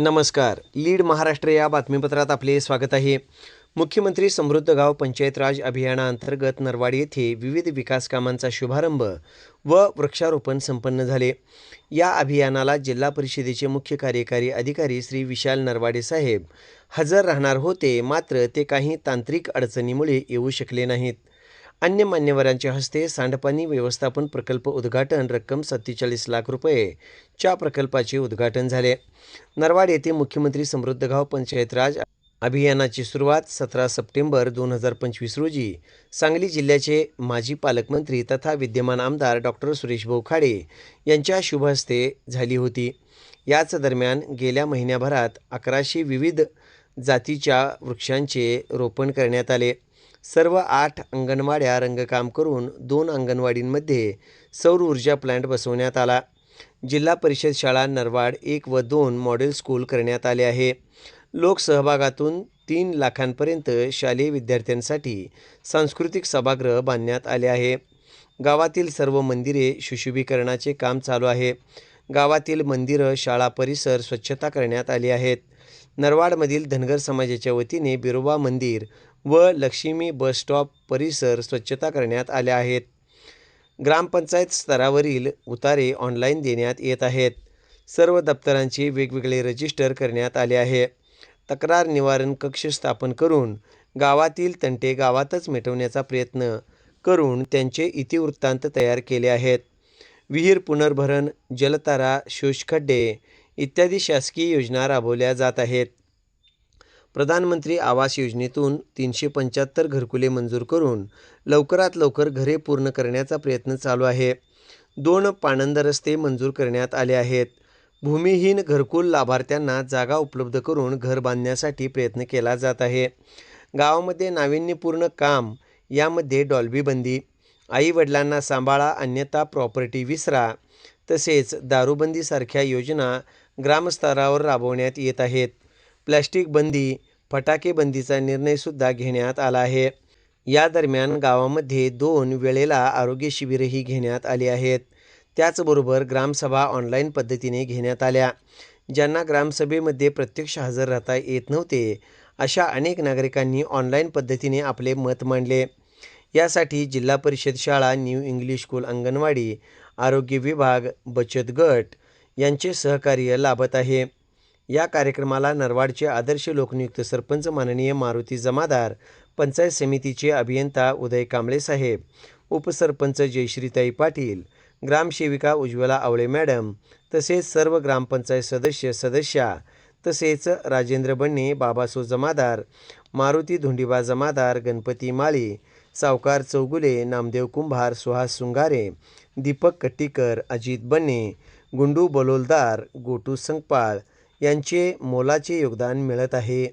नमस्कार. लीड महाराष्ट्र या बातमीपत्रात आपले स्वागत आहे. मुख्यमंत्री समृद्ध गाव पंचायत राज अभियानाअंतर्गत नरवाड येथे विविध विकास कामांचा शुभारंभ व वृक्षारोपण संपन्न झाले. या अभियानाला जिल्हा परिषदेचे मुख्य कार्यकारी अधिकारी श्री विशाल नरवाडे साहेब हजर राहणार होते मात्र ते काही तांत्रिक अडचणीमुळे येऊ शकले नाहीत. अन्य मान्यवरांच्या हस्ते सांडपाणी व्यवस्थापन प्रकल्प उद्घाटन रक्कम सत्तेचाळीस लाख रुपये. च्या प्रकल्पाचे उद्घाटन झाले. नरवाड येथे मुख्यमंत्री समृद्ध गाव पंचायत राज अभियानाची सुरुवात सतरा सप्टेंबर दोन हजार पंचवीस रोजी. सांगली जिल्ह्याचे माजी पालकमंत्री तथा विद्यमान आमदार डॉक्टर सुरेश भाऊ खाडे यांच्या शुभहस्ते झाली होती. याच दरम्यान गेल्या महिन्याभरात अकराशे विविध जातीच्या वृक्षांचे रोपण करण्यात आले. सर्व आठ अंगणवाड्या रंगकाम करून दोन अंगणवाडींमध्ये सौर ऊर्जा प्लांट बसवण्यात आला. जिल्हा परिषद शाळा नरवाड एक व दोन मॉडेल स्कूल करण्यात आले आहे. लोकसहभागातून तीन लाखांपर्यंत शालेय विद्यार्थ्यांसाठी सांस्कृतिक सभागृह बांधण्यात आले आहे. गावातील सर्व मंदिरे सुशोभीकरणाचे काम चालू आहे. गावातील मंदिरं शाळा परिसर स्वच्छता करण्यात आली आहेत. नरवाडमधील धनगर समाजाच्या वतीने बिरोबा मंदिर व लक्ष्मी बस स्टॉप परिसर स्वच्छता करण्यात आल्या आहेत. ग्रामपंचायत स्तरावरील उतारे ऑनलाईन देण्यात येत आहेत. सर्व दप्तरांचे वेगवेगळे रजिस्टर करण्यात आले आहे. तक्रार निवारण कक्ष स्थापन करून गावातील तंटे गावातच मिटवण्याचा प्रयत्न करून त्यांचे इतिवृत्तांत तयार केले आहेत. विहीर पुनर्भरण जलतारा शोषखड्डे इत्यादी शासकीय योजना राबवल्या जात आहेत. प्रधानमंत्री आवास योजनेतून तीनशे पंच्याहत्तर घरकुले मंजूर करून लवकरात लवकर घरे पूर्ण करण्याचा प्रयत्न चालू आहे. दोन पाणंद रस्ते मंजूर करण्यात आले आहेत. भूमिहीन घरकुल लाभार्थ्यांना जागा उपलब्ध करून घर बांधण्यासाठी प्रयत्न केला जात आहे. गावामध्ये नाविन्यपूर्ण काम यामध्ये डॉल्बी बंदी आई वडिलांना सांभाळा अन्यथा प्रॉपर्टी विसरा तसेच दारूबंदीसारख्या योजना ग्रामस्तरावर राबवण्यात येत आहेत. प्लॅस्टिक बंदी फटाके बंदीचा निर्णयसुद्धा घेण्यात आला आहे. या दरम्यान गावामध्ये दोन वेळेला आरोग्य शिबिरही घेण्यात आली आहेत. त्याचबरोबर ग्रामसभा ऑनलाईन पद्धतीने घेण्यात आल्या. ज्यांना ग्रामसभेमध्ये प्रत्यक्ष हजर राहता येत नव्हते अशा अनेक नागरिकांनी ऑनलाईन पद्धतीने आपले मत मांडले. यासाठी जिल्हा परिषद शाळा न्यू इंग्लिश स्कूल अंगणवाडी आरोग्य विभाग बचत गट यांचे सहकार्य लाभत आहे. या कार्यक्रमाला नरवाडचे आदर्श लोकनियुक्त सरपंच माननीय मारुती जमादार पंचायत समितीचे अभियंता उदय कांबळे साहेब उपसरपंच जयश्रीताई पाटील ग्रामसेविका उज्ज्वला आवळे मॅडम तसेच सर्व ग्रामपंचायत सदस्य सदस्या तसेच राजेंद्र बन्ने बाबासो जमादार मारुती धुंडीबा जमादार गणपती माळी सावकार चौगुले नामदेव कुंभार सुहास सुंगारे दीपक कट्टीकर अजित बन्ने गुंडू बलोलदार गोटू संगपाळ यांचे मोलाचे योगदान मिळत आहे.